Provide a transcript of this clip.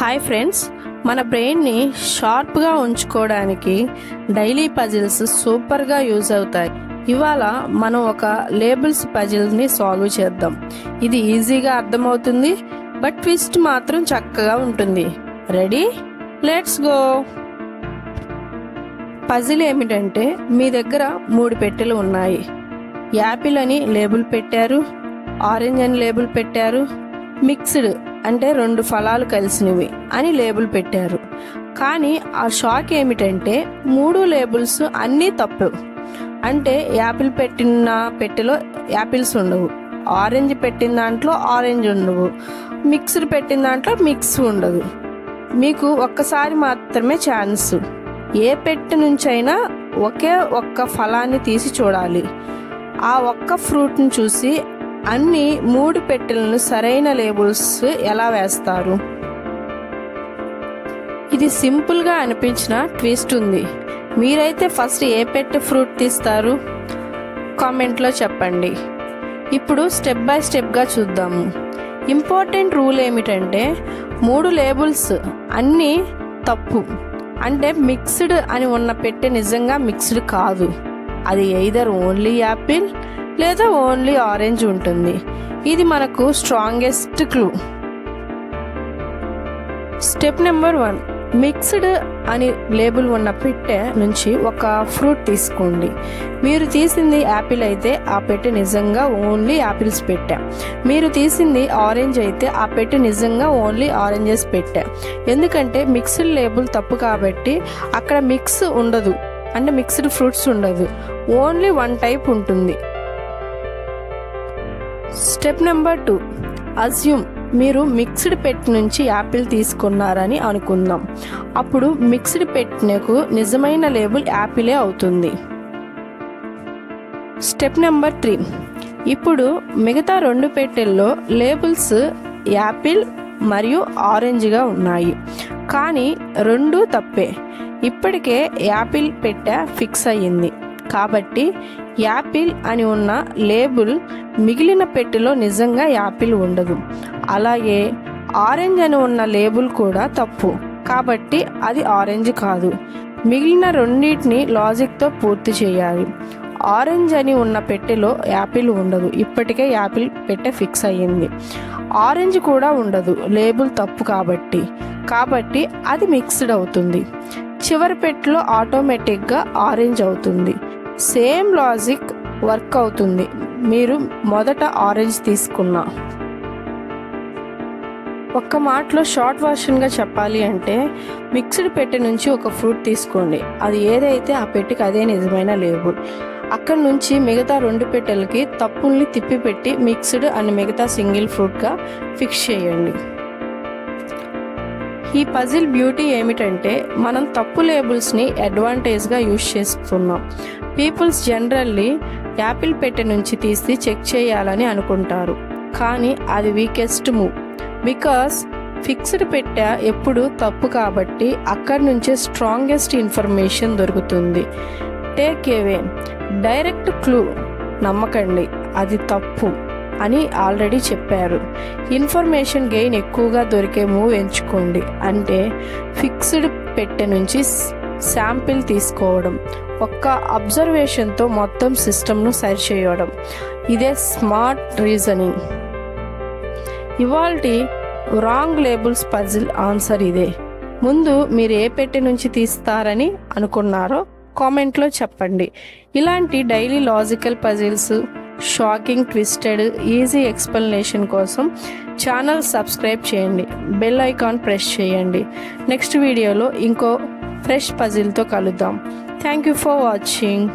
Hi friends మన బ్రెయిన్ని షార్ప్గా ఉంచుకోవడానికి డైలీ పజిల్స్ సూపర్గా యూజ్ అవుతాయి. ఇవాళ మనం ఒక లేబుల్స్ పజిల్ని సాల్వ్ చేద్దాం. ఇది ఈజీగా అర్థమవుతుంది బట్ ట్విస్ట్ మాత్రం చక్కగా ఉంటుంది. రెడీ లెట్స్ గో పజిల్ ఏమిటంటే మీ దగ్గర మూడు పెట్టెలు ఉన్నాయి. యాపిల్ అని లేబుల్ పెట్టారు ఆరెంజ్ అని లేబుల్ పెట్టారు మిక్స్డ్ అంటే రెండు ఫలాలు కలిసినవి అని లేబుల్ పెట్టారు. కానీ ఆ షాక్ ఏమిటంటే మూడు లేబుల్స్ అన్నీ తప్పు. అంటే యాపిల్ పెట్టిన పెట్టెలో యాపిల్స్ ఉండవు. ఆరెంజ్ పెట్టిన దాంట్లో ఆరెంజ్ ఉండవు. మిక్స్డ్ పెట్టిన దాంట్లో మిక్స్ ఉండదు. మీకు ఒక్కసారి మాత్రమే ఛాన్స్. ఏ పెట్టె నుంచైనా ఒకే ఒక్క ఫలాన్ని తీసి చూడాలి. ఆ ఒక్క ఫ్రూట్ని చూసి అన్ని మూడు పెట్టెలను సరైన లేబుల్స్ ఎలా వేస్తారు? ఇది సింపుల్గా అనిపించిన ట్విస్ట్ ఉంది. మీరైతే ఫస్ట్ ఏ పెట్టె ఫ్రూట్ తీస్తారు? కామెంట్లో చెప్పండి. ఇప్పుడు స్టెప్ బై స్టెప్గా చూద్దాము. ఇంపార్టెంట్ రూల్ ఏమిటంటే మూడు లేబుల్స్ అన్నీ తప్పు. అంటే మిక్స్డ్ అని ఉన్న పెట్టె నిజంగా మిక్స్డ్ కాదు. అది ఎయిదర్ ఓన్లీ యాపిల్ లేదా ఓన్లీ ఆరెంజ్ ఉంటుంది. ఇది మనకు strongest clue. Step number one. Mixed అని లేబుల్ ఉన్న పెట్టె నుంచి ఒక ఫ్రూట్ తీసుకోండి. మీరు తీసింది యాపిల్ అయితే ఆ పెట్టె నిజంగా ఓన్లీ యాపిల్స్ పెట్టా. మీరు తీసింది ఆరెంజ్ అయితే ఆ పెట్టె నిజంగా ఓన్లీ ఆరెంజెస్ పెట్టా. ఎందుకంటే మిక్స్డ్ లేబుల్ తప్పు కాబట్టి అక్కడ మిక్స్ ఉండదు. అంటే మిక్స్డ్ ఫ్రూట్స్ ఉండదు. ఓన్లీ వన్ టైప్ ఉంటుంది. స్టెప్ నెంబర్ టూ అజ్యూమ్ మీరు మిక్స్డ్ పెట్ నుంచి యాపిల్ తీసుకున్నారని అనుకుందాం. అప్పుడు మిక్స్డ్ పెట్నకు నిజమైన లేబుల్ యాపిలే అవుతుంది. స్టెప్ నెంబర్ త్రీ ఇప్పుడు మిగతా రెండు పెట్టెల్లో లేబుల్స్ యాపిల్ మరియు ఆరెంజ్గా ఉన్నాయి. కానీ రెండు తప్పే. ఇప్పటికే యాపిల్ పెట్టె ఫిక్స్ అయ్యింది. కాబట్టి యాపిల్ అని ఉన్న లేబుల్ మిగిలిన పెట్టెలో నిజంగా యాపిల్ ఉండదు. అలాగే ఆరెంజ్ అని ఉన్న లేబుల్ కూడా తప్పు. కాబట్టి అది ఆరెంజ్ కాదు. మిగిలిన రెండింటిని లాజిక్తో పూర్తి చేయాలి. ఆరెంజ్ అని ఉన్న పెట్టెలో యాపిల్ ఉండదు. ఇప్పటికే యాపిల్ పెట్టె ఫిక్స్ అయ్యింది. ఆరెంజ్ కూడా ఉండదు. లేబుల్ తప్పు కాబట్టి. కాబట్టి అది మిక్స్డ్ అవుతుంది. చివరి పెట్టెలో ఆటోమేటిక్గా ఆరెంజ్ అవుతుంది. సేమ్ లాజిక్ వర్క్ అవుతుంది. మీరు మొదట ఆరెంజ్ తీసుకున్న. ఒక్క మాటలో షార్ట్ వర్షన్గా చెప్పాలి అంటే మిక్స్డ్ పెట్టె నుంచి ఒక ఫ్రూట్ తీసుకోండి. అది ఏదైతే ఆ పెట్టెకి అదే నిజమైన లేబుల్ అక్కడ నుంచి మిగతా రెండు పెట్టెలకి తప్పుల్ని తిప్పిపెట్టి మిక్స్డ్ అని మిగతా సింగిల్ ఫ్రూట్గా ఫిక్స్ చేయండి. ఈ పజిల్ బ్యూటీ ఏమిటంటే మనం తప్పు లేబుల్స్ని అడ్వాంటేజ్గా యూజ్ చేస్తున్నాం. పీపుల్స్ జనరల్లీ యాపిల్ పెట్టె నుంచి తీసి చెక్ చేయాలని అనుకుంటారు. కానీ అది వీకెస్ట్ మూవ్ బికాస్ ఫిక్స్డ్ పెట్టె ఎప్పుడు తప్పు కాబట్టి అక్కడి నుంచే స్ట్రాంగెస్ట్ ఇన్ఫర్మేషన్ దొరుకుతుంది. టేక్ ఏవే డైరెక్ట్ క్లూ నమ్మకండి అది తప్పు. అని ఆల్రెడీ చెప్పారు. ఇన్ఫర్మేషన్ గెయిన్ ఎక్కువగా దొరికే మూవ్ ఎంచుకోండి. అంటే ఫిక్స్డ్ పెట్టె నుంచి శాంపిల్ తీసుకోవడం ఒక్క అబ్జర్వేషన్తో మొత్తం సిస్టమ్ను సరిచేయడం ఇదే స్మార్ట్ రీజనింగ్. ఇవాల్టి రాంగ్ లేబుల్స్ పజిల్ ఆన్సర్ ఇదే. ముందు మీరు ఏ పెట్టె నుంచి తీస్తారని అనుకున్నారో కామెంట్లో చెప్పండి. ఇలాంటి daily logical puzzles shocking twisted easy explanation కోసం ఛానల్ సబ్స్క్రైబ్ చేయండి. బెల్ ఐకాన్ ప్రెస్ చేయండి. నెక్స్ట్ వీడియోలో ఇంకో ఫ్రెష్ పజిల్తో కలుద్దాం. Thank you for watching.